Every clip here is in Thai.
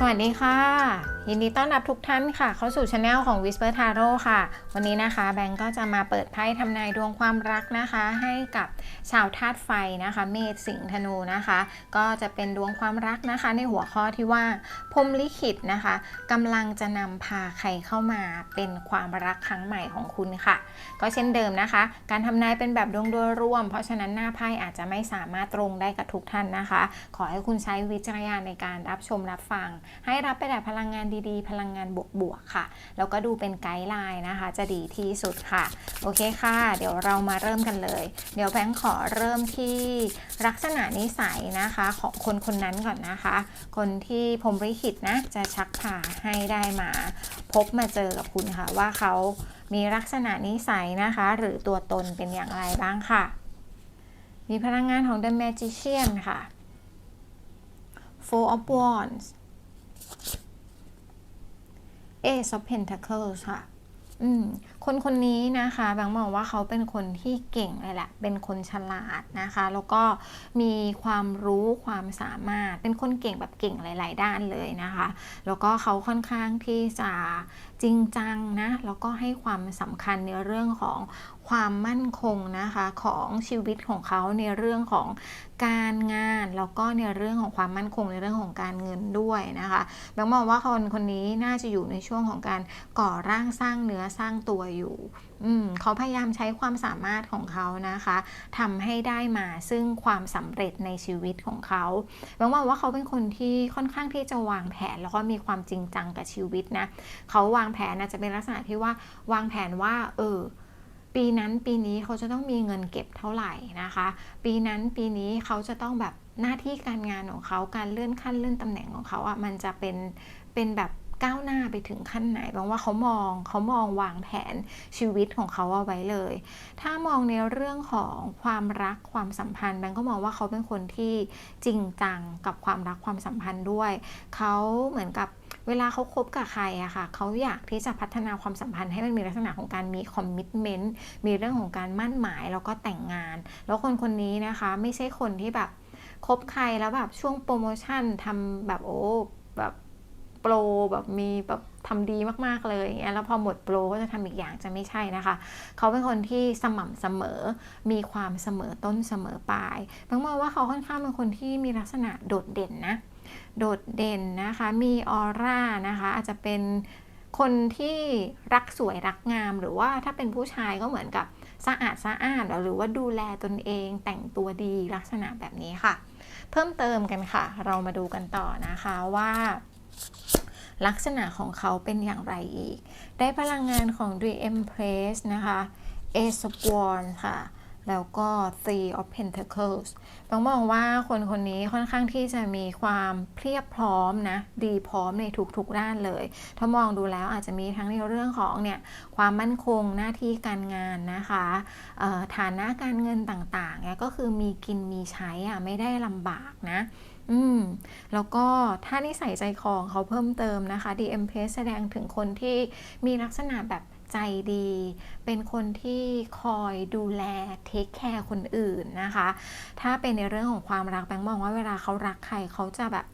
สวัสดีค่ะ ยินดีต้อนรับทุกท่านค่ะ เข้าสู่ช anel ของ Whisper Tarot ค่ะ วันนี้นะคะ แบงก์ก็จะมาเปิดไพ่ทำนายดวงความรักนะคะ ให้กับ ชาวธาตุไฟนะคะ เมษสิงห์ธนูนะคะ ก็จะเป็นดวงความรักนะคะ ในหัวข้อที่ว่าพรมลิขิตนะคะกำลังจะนำพาใครเข้ามาเป็นความรักครั้งใหม่ของคุณค่ะ ก็เช่นเดิมนะคะ การทำนายเป็นแบบดวงโดยรวม เพราะฉะนั้นหน้าไพ่อาจจะไม่สามารถตรงได้กับทุกท่านนะคะ ขอให้คุณใช้วิจารณญาณในการรับชมรับฟัง ให้รับไปแต่พลังงานดีๆ พลังงานบวกๆค่ะ แล้วก็ดูเป็นไกด์ไลน์นะคะ จะดีที่สุดค่ะ โอเคค่ะ เดี๋ยวเรามาเริ่มกันเลย เดี๋ยวแบงค์ขอเริ่มที่ลักษณะนิสัยนะคะของคนคนนั้นก่อนนะคะ คนที่พรมลิขิตนะจะชักพาให้ได้มาพบมาเจอกับคุณค่ะ ว่าเขามีลักษณะนิสัยนะคะ หรือตัวตนเป็นอย่างไรบ้างค่ะ มีพลังงานของ The Magician ค่ะ Four of Wands Ace of Pentacles ค่ะ อืม คนคนนี้นะคะแบงค์มองว่าเขาเป็นคนที่เก่งเลยแหละ เป็นคนฉลาดนะคะ แล้วก็มีความรู้ความสามารถ เป็นคนเก่งแบบเก่งหลาย ๆ ด้านเลยนะคะ แล้วก็เขาค่อนข้างที่จะจริงจังนะ แล้วก็ให้ความสำคัญในเรื่องของความมั่นคงนะคะของชีวิตของเขาในเรื่องของการงานแล้วก็ในเรื่องของความมั่นคงในเรื่องของการเงินด้วยนะคะแบงค์มองว่าคนคนนี้น่าจะอยู่ในช่วงของการก่อร่างสร้างเนื้อสร้างตัวอยอืมเขาพยายามใช้ความสามารถของเขานะคะทำให้ได้มาซึ่งความสำเร็จในชีวิตของเขาแบงค์มองว่าเขาเป็นคนที่ค่อนข้างที่จะวางแผนแล้วก็มีความจริงจังกับชีวิตนะเขาวางแผนนะจะเป็นลักษณะที่ว่าวางแผนว่า เออปีนั้นปีนี้เขาจะต้องมีเงินเก็บเท่าไหร่นะคะ ปีนั้นปีนี้เขาจะต้องแบบหน้าที่การงานของเขาการเลื่อนขั้นเลื่อนตำแหน่งของเขาอะ่ะมันจะเป็นเป็นแบบ ก้าวหน้าไปถึงขั้นไหนบางว่าเขามองเขามองวางแผนชีวิตของเขาเอาไว้เลย ถ้ามองในเรื่องของความรักความสัมพันธ์แบงก็มองว่าเขาเป็นคนที่จริงจังกับความรักความสัมพันธ์ด้วย เขาเหมือนกับเวลาเขาคบกับใครอะค่ะ เขาอยากที่จะพัฒนาความสัมพันธ์ให้มันมีลักษณะของการมีคอมมิชเมนต์ มีเรื่องของการมั่นหมายแล้วก็แต่งงาน แล้วคนคนนี้นะคะ ไม่ใช่คนที่แบบคบใครแล้วแบบช่วงโปรโมชั่นทำแบบโอ้แบบ ปรแบบมีแบบทำดีมากๆเลยอย่างเงี้ยแล้วพอหมดโปรก็จะทำอีกอย่างจะไม่ใช่นะคะ เขาเป็นคนที่สม่ำเสมอมีความเสมอต้นเสมอปลายบางมองว่าเขาค่อนข้างเป็นคนที่มีลักษณะโดดเด่นนะ โดดเด่นนะคะ มีออร่านะคะ อาจจะเป็นคนที่รักสวยรักงาม หรือว่าถ้าเป็นผู้ชายก็เหมือนกับสะอาดสะอาดหรือว่าดูแลตนเองแต่งตัวดีลักษณะแบบนี้ค่ะ เพิ่มเติมกันค่ะ เรามาดูกันต่อนะคะว่า ลักษณะของเขาเป็นอย่างไรอีก ได้พลังงานของ The Empress นะคะ Ace of Wands ค่ะ แล้วก็ Three of Pentacles ต้องมองว่าคนคนนี้ค่อนข้างที่จะมีความเพียบพร้อมนะ ดีพร้อมในทุกๆด้านเลย ถ้ามองดูแล้วอาจจะมีทั้งในเรื่องของเนี่ยความมั่นคงหน้าที่การงานนะคะฐานะการเงินต่างๆเนี่ยก็คือมีกินมีใช้อะไม่ได้ลำบากนะ อืมแล้วก็ถ้านิสัยใจคอของเขาเพิ่มเติมนะคะ DM p แสดงถึงคนที่มีลักษณะแบบใจดี เป็นคนที่คอยดูแลเทคแคร์คนอื่นนะคะ ถ้าเป็นในเรื่องของความรักแบงค์มองว่าเวลาเขารักใครเขาจะแบบ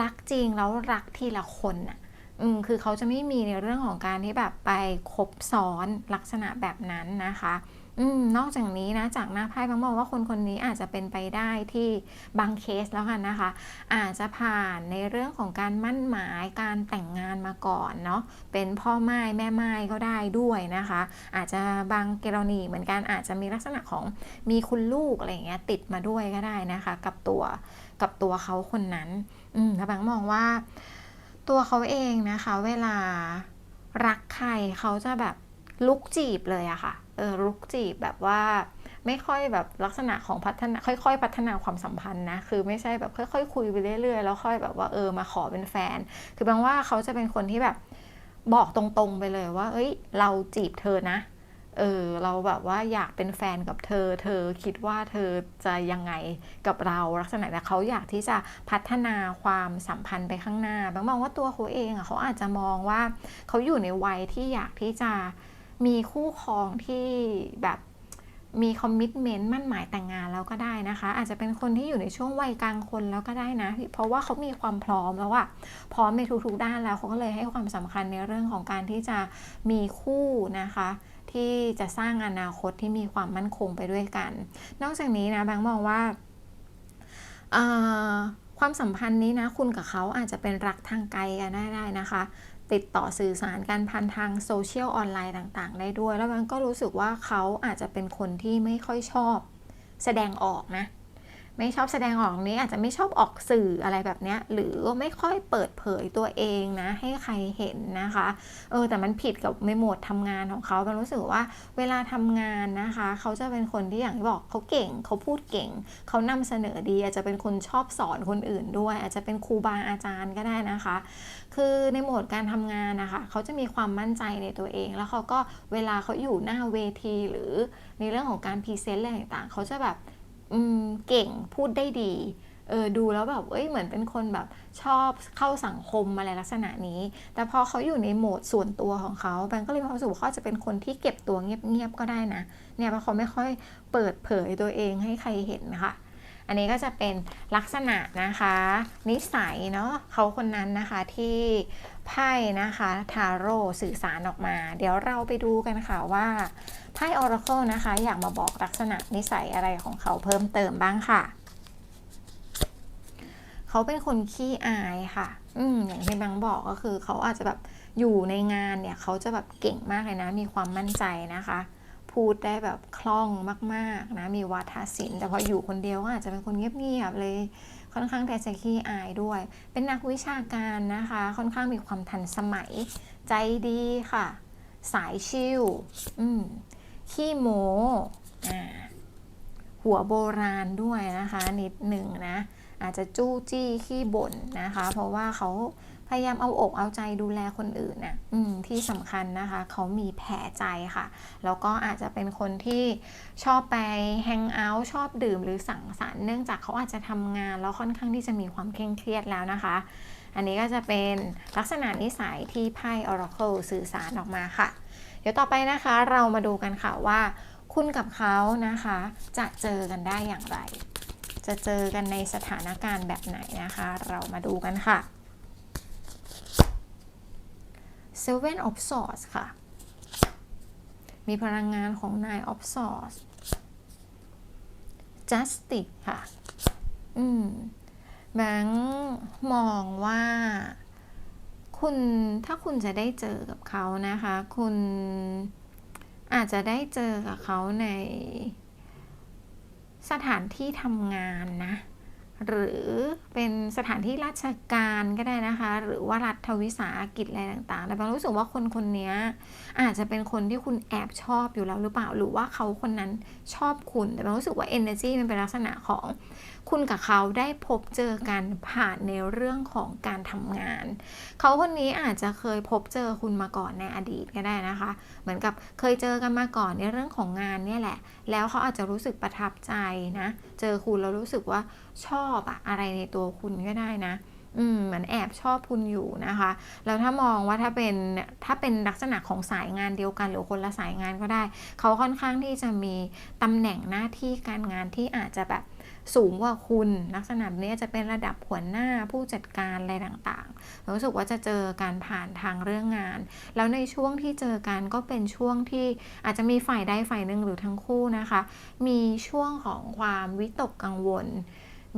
รักจริงแล้วรักทีละคนอะอืมคือเขาจะไม่มีในเรื่องของการที่แบบไปคบซ้อนลักษณะแบบนั้นนะคะ นอกจากนี้นะจากหน้าไพ่บางบอกว่าคนคนนี้อาจจะเป็นไปได้ที่บางเคสแล้วกันนะคะ อาจจะผ่านในเรื่องของการมั่นหมายการแต่งงานมาก่อนเนาะเป็นพ่อไม้แม่ไม้ก็ได้ด้วยนะคะ อาจจะบางกรณีเหมือนกันอาจจะมีลักษณะของมีคุณลูกอะไรเงี้ยติดมาด้วยก็ได้นะคะ กับตัวกับตัวเขาคนนั้นอืมถ้าบางมองว่า ตัวเขาเองนะคะ เวลารักใครเขาจะแบบลุกจีบเลยอะค่ะ ลุกจีบแบบว่าไม่ค่อยแบบลักษณะของพัฒนาค่อย ๆ พัฒนาความสัมพันธ์นะคือไม่ใช่แบบค่อยๆคุยไปเรื่อยๆแล้วค่อยแบบว่าเออมาขอเป็นแฟน คือบางว่าเขาจะเป็นคนที่แบบบอกตรงๆไปเลยว่า เอ้ย เราจีบเธอนะ เออเราแบบว่าอยากเป็นแฟนกับเธอ เธอคิดว่าเธอจะยังไงกับเราลักษณะแต่เขาอยากที่จะพัฒนาความสัมพันธ์ไปข้างหน้าบางมองว่าตัวเขาเองอะเขาอาจจะมองว่าเขาอยู่ในวัยที่อยากที่จะ มีคู่ครองที่แบบมีคอมมิชเมนต์มั่นหมายแต่งงานแล้วก็ได้นะคะ อาจจะเป็นคนที่อยู่ในช่วงวัยกลางคนแล้วก็ได้นะ เพราะว่าเขามีความพร้อมแล้วอะพร้อมในทุกๆด้านแล้วเขาก็เลยให้ความสำคัญในเรื่องของการที่จะมีคู่นะคะ ที่จะสร้างอนาคตที่มีความมั่นคงไปด้วยกัน นอกจากนี้นะแบงค์มองว่าความสัมพันธ์นี้นะคุณกับเขาอาจจะเป็นรักทางไกลกันได้ได้นะคะ ติดต่อสื่อสารกันพันทางโซเชียลออนไลน์ต่างๆ ได้ด้วย แล้วมันก็รู้สึกว่าเขาอาจจะเป็นคนที่ไม่ค่อยชอบ แสดงออกนะ ไม่ชอบแสดงออกนี้อาจจะไม่ชอบออกสื่ออะไรแบบนี้หรือไม่ค่อยเปิดเผยตัวเองนะ ให้ใครเห็นนะคะเออแต่มันผิดกับในโหมดทำงานของเขาเป็นรู้สึกว่าเวลาทำงานนะคะ เขาจะเป็นคนที่อย่างที่บอกเขาเก่ง เขาพูดเก่ง เขานำเสนอดี อาจจะเป็นคนชอบสอนคนอื่นด้วย อาจจะเป็นครูบาอาจารย์ก็ได้นะคะ คือในโหมดการทำงานนะคะ เขาจะมีความมั่นใจในตัวเอง แล้วเขาก็เวลาเขาอยู่หน้าเวที หรือในเรื่องของการพรีเซนต์อะไรต่างๆเขาจะแบบ เก่งพูดได้ดีเออดูแล้วแบบเอ้ยเหมือนเป็นคนแบบชอบเข้าสังคมอะไรลักษณะนี้ แต่พอเขาอยู่ในโหมดส่วนตัวของเขาแบงก็เลยมีความรู้สึกว่าเขาจะเป็นคนที่เก็บตัวเงียบๆก็ได้นะเนี่ยเพราะเขาไม่ค่อยเปิดเผยตัวเองให้ใครเห็นนะคะ อันนี้ก็จะเป็นลักษณะนะคะ นิสัยเนาะเขาคนนั้นนะคะที่ไพ่นะคะทาโร่สื่อสารออกมา เดี๋ยวเราไปดูกันค่ะว่าไพ่ออร์เคิลนะคะ อยากมาบอกลักษณะนิสัยอะไรของเขาเพิ่มเติมบ้างค่ะเขาเป็นคนขี้อายค่ะ อืมอย่างที่บางบอกก็คือ เขาอาจจะแบบอยู่ในงานเนี่ย เขาจะแบบเก่งมากเลยนะ มีความมั่นใจนะคะ พูดได้แบบคล่องมากๆนะมีวาทศิลป์แต่พออยู่คนเดียวก็อาจจะเป็นคนเงียบๆเลยค่อนข้างแต่จะขี้อายด้วย เป็นนักวิชาการนะคะ ค่อนข้างมีความทันสมัย ใจดีค่ะ สายชิลขี้โมหัวโบราณด้วยนะคะ นิดหนึ่งนะ อาจจะจู้จี้ขี้บ่นนะคะ เพราะว่าเขา พยายามเอาอกเอาใจดูแลคนอื่นนะ่ะที่สำคัญนะคะ เขามีแผลใจค่ะ แล้วก็อาจจะเป็นคนที่ชอบไปแฮงเอาท์ชอบดื่มหรือสังสรรค์เนื่องจากเขาอาจจะทำงานแล้วค่อนข้างที่จะมีความเคร่งเครียดแล้วนะคะ อันนี้ก็จะเป็นลักษณะนิสัยที่ไพ่ Oracle สื่อสารออกมาค่ะ เดี๋ยวต่อไปนะคะเรามาดูกันค่ะว่า คุณกับเขานะคะ จะเจอกันได้อย่างไร จะเจอกันในสถานการณ์แบบไหนนะคะ เรามาดูกันค่ะ Seven of Swords ค่ะ มีพลังงานของ Nine of Swords Justice ค่ะ อืมแบงมองว่า คุณถ้าคุณจะได้เจอกับเขานะคะ คุณอาจจะได้เจอกับเขาในสถานที่ทำงานนะ หรือเป็นสถานที่ราชการก็ได้นะคะ หรือว่ารัฐวิสาหกิจอะไรต่างๆ แต่บางรู้สึกว่าคนคนนี้อาจจะเป็นคนที่คุณแอบชอบอยู่แล้วหรือเปล่า หรือว่าเขาคนนั้นชอบคุณ แต่บางรู้สึกว่า energy มันเป็นลักษณะของคุณกับเขาได้พบเจอกันผ่านในเรื่องของการทำงาน เขาคนนี้อาจจะเคยพบเจอคุณมาก่อนในอดีตก็ได้นะคะ เหมือนกับเคยเจอกันมาก่อนในเรื่องของงานเนี่ยแหละ แล้วเขาอาจจะรู้สึกประทับใจนะ เจอคุณแล้วรู้สึกว่าชอบอะอะไรในตัวคุณก็ได้นะ อืมเหมือนแอบชอบคุณอยู่นะคะ แล้วถ้ามองว่าถ้าเป็นถ้าเป็นลักษณะของสายงานเดียวกัน หรือคนละสายงานก็ได้ เขาค่อนข้างที่จะมีตำแหน่งหน้าที่การงานที่อาจจะแบบสูงกว่าคุณลักษณะนี้จะเป็นระดับหัวหน้าผู้จัดการอะไรต่างๆรู้สึกว่าจะเจอการผ่านทางเรื่องงาน แล้วในช่วงที่เจอกันก็เป็นช่วงที่อาจจะมีฝ่ายใดฝ่ายหนึ่งหรือทั้งคู่นะคะ มีช่วงของความวิตกกังวล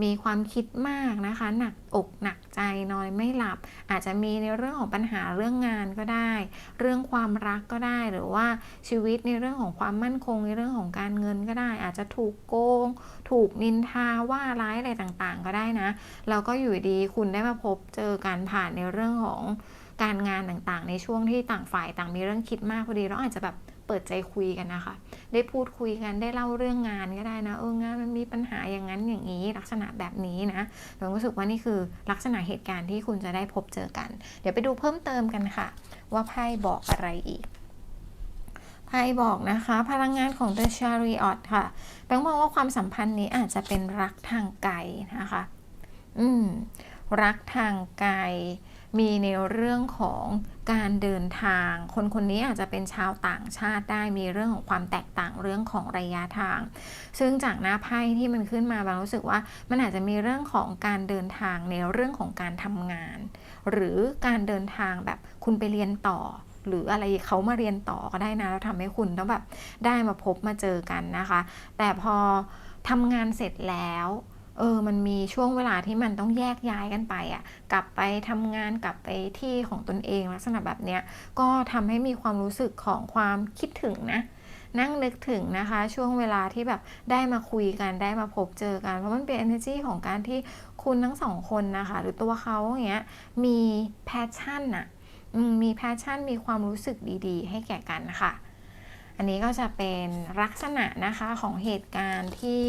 มีความคิดมากนะคะ หนักอกหนักใจนอนไม่หลับ อาจจะมีในเรื่องของปัญหาเรื่องงานก็ได้ เรื่องความรักก็ได้ หรือว่าชีวิตในเรื่องของความมั่นคงในเรื่องของการเงินก็ได้ อาจจะถูกโกง ถูกนินทาว่าร้ายอะไรต่างๆ ก็ได้นะแล้วก็อยู่ดีคุณได้มาพบเจอการผ่านในเรื่องของการงานต่างๆ ในช่วงที่ต่างฝ่ายต่างมีเรื่องคิดมากพอดีเราอาจจะแบบ เปิดใจคุยกันนะคะ ได้พูดคุยกันได้เล่าเรื่องงานก็ได้นะ เอองานมันมีปัญหาอย่างนั้นอย่างนี้ ลักษณะแบบนี้นะผมรู้สึกว่านี่คือลักษณะเหตุการณ์ที่คุณจะได้พบเจอกัน เดี๋ยวไปดูเพิ่มเติมกันค่ะ ว่าไพ่บอกอะไรอีกไพ่บอกนะคะ พลังงานของ The Chariot ค่ะแบงมองว่าความสัมพันธ์นี้อาจจะเป็นรักทางไกลนะคะ อืมรักทางไกล มีในเรื่องของการเดินทาง คนคนนี้อาจจะเป็นชาวต่างชาติได้มีเรื่องของความแตกต่างเรื่องของระยะทาง ซึ่งจากหน้าไพ่ที่มันขึ้นมาบางรู้สึกว่ามันอาจจะมีเรื่องของการเดินทางในเรื่องของการทำงาน หรือการเดินทางแบบคุณไปเรียนต่อหรืออะไรเขามาเรียนต่อก็ได้นะแล้วทำให้คุณต้องแบบได้มาพบมาเจอกันนะคะ แต่พอทำงานเสร็จแล้ว เออ มันมีช่วงเวลาที่มันต้องแยกย้ายกันไปอะ่ะ กลับไปทำงานกลับไปที่ของตนเองลักษณะแบบเนี้ย ก็ทำให้มีความรู้สึกของความคิดถึงนะ นั่งนึกถึงนะคะ ช่วงเวลาที่แบบได้มาคุยกันได้มาพบเจอกัน เพราะมันเป็น energy ของการที่คุณทั้งสองคนนะคะ หรือตัวเขาอย่างเงี้ย มีแพชชั่นอะมีแพชชั่นมีความรู้สึกดีๆ ให้แก่กันค่ะ อันนี้ก็จะเป็นลักษณะนะคะของเหตุการณ์ที่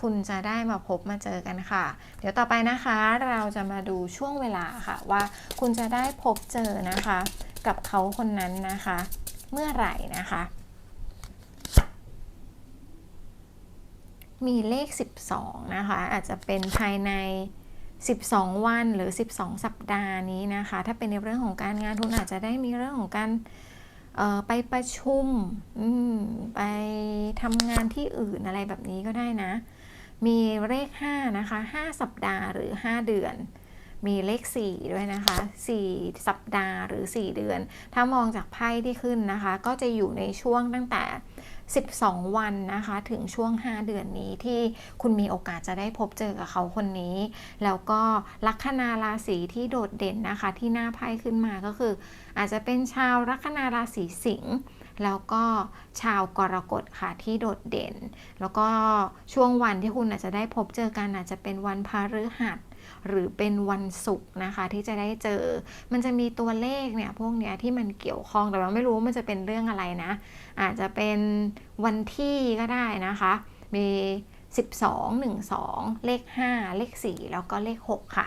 คุณจะได้มาพบมาเจอกันค่ะ เดี๋ยวต่อไปนะคะ เราจะมาดูช่วงเวลาค่ะ ว่าคุณจะได้พบเจอนะคะ กับเขาคนนั้นนะคะ เมื่อไหร่นะคะ มีเลข 12 นะคะ อาจจะเป็นภายใน 12 วันหรือ 12 สัปดาห์นี้นะคะ ถ้าเป็นในเรื่องของการงานคุณอาจจะได้มีเรื่องของการไปประชุมไปทำงานที่อื่นอะไรแบบนี้ก็ได้นะ มีเลข 5 นะคะ 5 สัปดาห์หรือ 5 เดือน มีเลข 4 ด้วยนะคะ 4 สัปดาห์หรือ 4 เดือน ถ้ามองจากไพ่ที่ขึ้นนะคะ ก็จะอยู่ในช่วงตั้งแต่ 12 วันนะคะ ถึงช่วง 5 เดือนนี้ที่คุณมีโอกาสจะได้พบเจอกับเขาคนนี้ แล้วก็ลัคนาราศีที่โดดเด่นนะคะ ที่หน้าไพ่ขึ้นมาก็คือ อาจจะเป็นชาวลัคนาราศีสิงห์ แล้วก็ชาวกรกฎค่ะที่โดดเด่น แล้วก็ช่วงวันที่คุณอาจจะได้พบเจอกันอาจจะเป็นวันพฤหัสหรือเป็นวันศุกร์นะคะที่จะได้เจอ มันจะมีตัวเลขเนี่ยพวกเนี้ยที่มันเกี่ยวข้องแต่เราไม่รู้มันจะเป็นเรื่องอะไรนะ อาจจะเป็นวันที่ก็ได้นะคะ มี 12 12 เลข 5 เลข 4 แล้วก็เลข 6 ค่ะ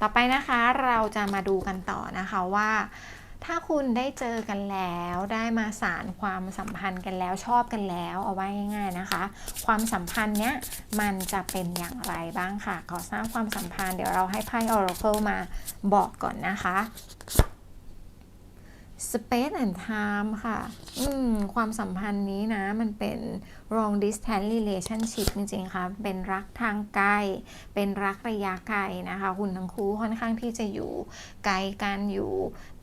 ต่อไปนะคะเราจะมาดูกันต่อนะคะว่า ถ้าคุณได้เจอกันแล้ว ได้มาสารความสัมพันธ์กันแล้วชอบกันแล้วเอาไว้ง่ายๆนะคะ ความสัมพันธ์เนี้ยมันจะเป็นอย่างไรบ้างค่ะขอสร้างความสัมพันธ์เดี๋ยวเราให้ไพ่ Oracle มาบอกก่อนนะคะ Space and Time ค่ะ ความสัมพันธ์นี้นะ มันเป็น long distance relationship จริงๆ ค่ะ เป็นรักทางไกล เป็นรักระยะไกลนะคะ คุณทั้งคู่ค่อนข้างที่จะอยู่ไกลกันอยู่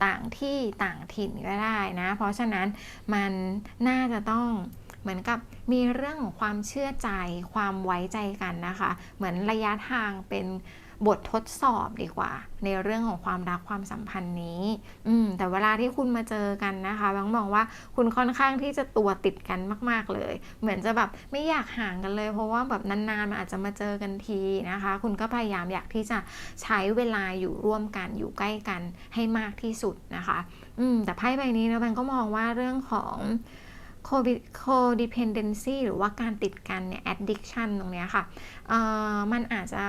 ต่างที่ต่างถิ่นก็ได้นะ เพราะฉะนั้นมันน่าจะต้องเหมือนกับมีเรื่องของความเชื่อใจ ความไว้ใจกันนะคะ เหมือนระยะทางเป็น บททดสอบดีกว่า ในเรื่องของความรักความสัมพันธ์นี้ อืม แต่เวลาที่คุณมาเจอกันนะคะบางมองว่าคุณค่อนข้างที่จะตัวติดกันมากๆเลย เหมือนจะแบบไม่อยากห่างกันเลย เพราะว่าแบบนานๆมันอาจจะมาเจอกันทีนะคะ คุณก็พยายามอยากที่จะใช้เวลาอยู่ร่วมกันอยู่ใกล้กันให้มากที่สุดนะคะ อืม แต่ไพ่ใบนี้นะแบงก็มองว่าเรื่องของ codependency หรือว่าการติดกันเนี่ย addiction ตรงนี้ค่ะมันอาจจะ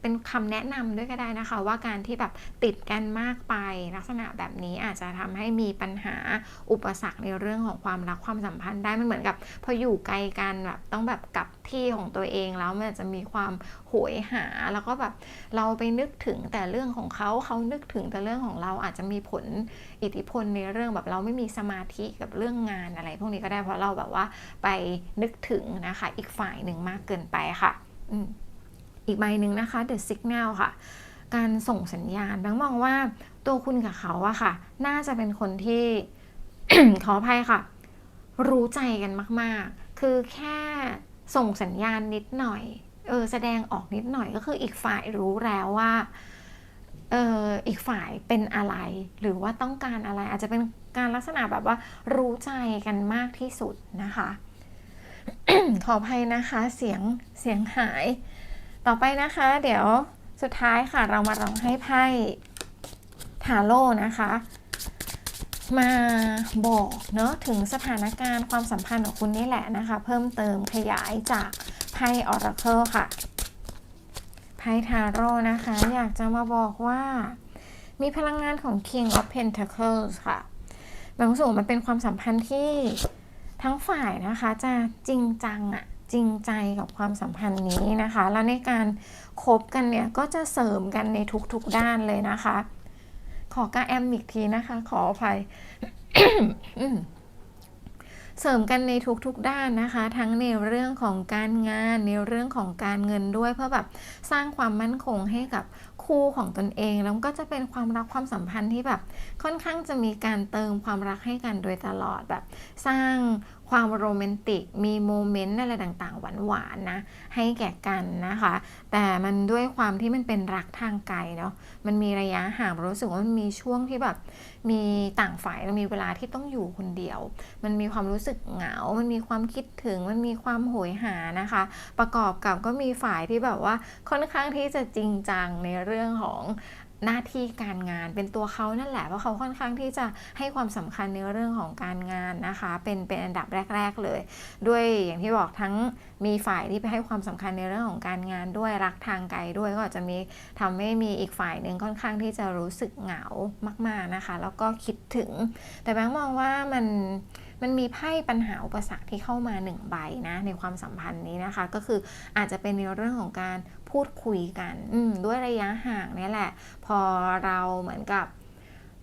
เป็นคำแนะนำด้วยก็ได้นะคะ ว่าการที่แบบติดกันมากไปลักษณะแบบนี้อาจจะทำให้มีปัญหาอุปสรรคในเรื่องของความรักความสัมพันธ์ได้มันเหมือนกับ พออยู่ไกลกันแบบต้องแบบกลับที่ของตัวเองแล้วมันจะมีความโหยหา แล้วก็แบบเราไปนึกถึงแต่เรื่องของเขาเขานึกถึงแต่เรื่องของเราอาจจะมีผลอิทธิพลในเรื่องแบบเราไม่มีสมาธิกับเรื่องงานอะไร พวกนี้ก็ได้เพราะเราแบบว่าไปนึกถึงนะคะ อีกฝ่ายหนึ่งมากเกินไปค่ะ อีกใบหนึ่งนะคะ The Signal ค่ะ การส่งสัญญาณบางมองว่าตัวคุณกับเขาอะค่ะ น่าจะเป็นคนที่ขออภัยค่ะ รู้ใจกันมาก ๆ คือแค่ส่งสัญญาณนิดหน่อย เออ แสดงออกนิดหน่อยก็คืออีกฝ่ายรู้แล้วว่า เอออีกฝ่ายเป็นอะไร หรือว่าต้องการอะไร อาจจะเป็นการลักษณะแบบว่ารู้ใจกันมากที่สุดนะคะ ขออภัยนะคะเสียงเสียงหาย ต่อไปนะคะ เดี๋ยวสุดท้ายค่ะ เรามาลองให้ไพ่ทาโร่นะคะมาบอกเนาะถึงสถานการณ์ความสัมพันธ์ของคุณนี่แหละนะคะ เพิ่มเติมขยายจากไพ่ออร์เคิลค่ะไพ่ทาโร่นะคะ อยากจะมาบอกว่า มีพลังงานของ King of Pentacles ค่ะบางส่วนมันเป็นความสัมพันธ์ที่ ทั้งฝ่ายนะคะจะจริงจังอะจริงใจกับความสัมพันธ์นี้นะคะ แล้วในการคบกันเนี่ยก็จะเสริมกันในทุกๆด้านเลยนะคะ ขอกาแอมอีกทีนะคะ ขออภัยเสริมกันในทุกๆด้านนะคะ ทั้งในเรื่องของการงานในเรื่องของการเงินด้วย เพื่อแบบสร้างความมั่นคงให้กับคู่ของตนเอง แล้วก็จะเป็นความรักความสัมพันธ์ที่แบบ ค่อนข้างจะมีการเติมความรักให้กันโดยตลอดแบบ สร้าง ความโรแมนติก มีโมเมนต์อะไรต่างๆ หวานๆนะ ให้แก่กันนะคะ แต่มันด้วยความที่มันเป็นรักทางไกลเนาะ มันมีระยะห่างรู้สึกว่ามันมีช่วงที่แบบ มีต่างฝ่ายมันมีเวลาที่ต้องอยู่คนเดียว มันมีความรู้สึกเหงา มันมีความคิดถึง มันมีความโหยหานะคะ ประกอบกับก็มีฝ่ายที่แบบว่าค่อนข้างที่จะจริงจังในเรื่องของ หน้าที่การงานเป็นตัวเขานั่นแหละเพราะเขาค่อนข้างที่จะให้ความสำคัญในเรื่องของการงานนะคะ เป็นเป็นอันดับแรก ๆเลย ด้วยอย่างที่บอกทั้งมีฝ่ายที่ไปให้ความสำคัญในเรื่องของการงานด้วยรักทางไกลด้วยก็อาจจะมีทำให้มีอีกฝ่ายหนึ่งค่อนข้างที่จะรู้สึกเหงามาก ๆนะคะ แล้วก็คิดถึง แต่แบงค์มองว่ามัน มันมีไพ่ปัญหาอุปสรรคที่เข้ามาหนึ่งใบนะในความสัมพันธ์นี้นะคะ ก็คืออาจจะเป็นในเรื่องของการพูดคุยกันด้วยระยะห่างนี่แหละ พอเราเหมือนกับ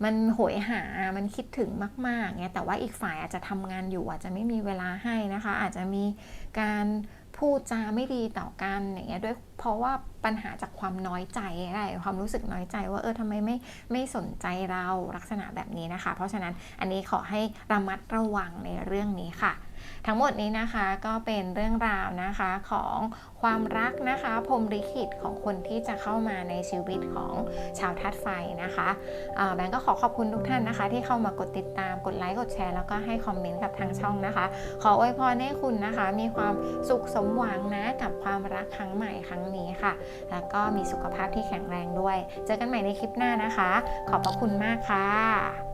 มันโหยหา มันคิดถึงมากๆเงี้ยแต่ว่าอีกฝ่ายอาจจะทำงานอยู่อาจจะไม่มีเวลาให้นะคะ อาจจะมีการ พูดจาไม่ดีต่อกันอย่างเงี้ยด้วยเพราะว่าปัญหาจากความน้อยใจอะไรความรู้สึกน้อยใจว่าเออทำไมไม่ไม่สนใจเราลักษณะแบบนี้นะคะ เพราะฉะนั้นอันนี้ขอให้ระมัดระวังในเรื่องนี้ค่ะ ทั้งหมดนี้นะคะก็เป็นเรื่องราวนะคะของความรักนะคะพรมลิขิตของคนที่จะเข้ามาในชีวิตของชาวทัดไฟนะคะแบงก์ก็ขอขอบคุณทุกท่านนะคะ ที่เข้ามากดติดตามกดไลค์กดแชร์แล้วก็ให้คอมเมนต์กับทางช่องนะคะ ขออวยพรให้คุณนะคะ มีความสุขสมหวังนะกับความรักครั้งใหม่ครั้งนี้ค่ะ แล้วก็มีสุขภาพที่แข็งแรงด้วย เจอกันใหม่ในคลิปหน้านะคะ ขอบพระคุณมากค่ะ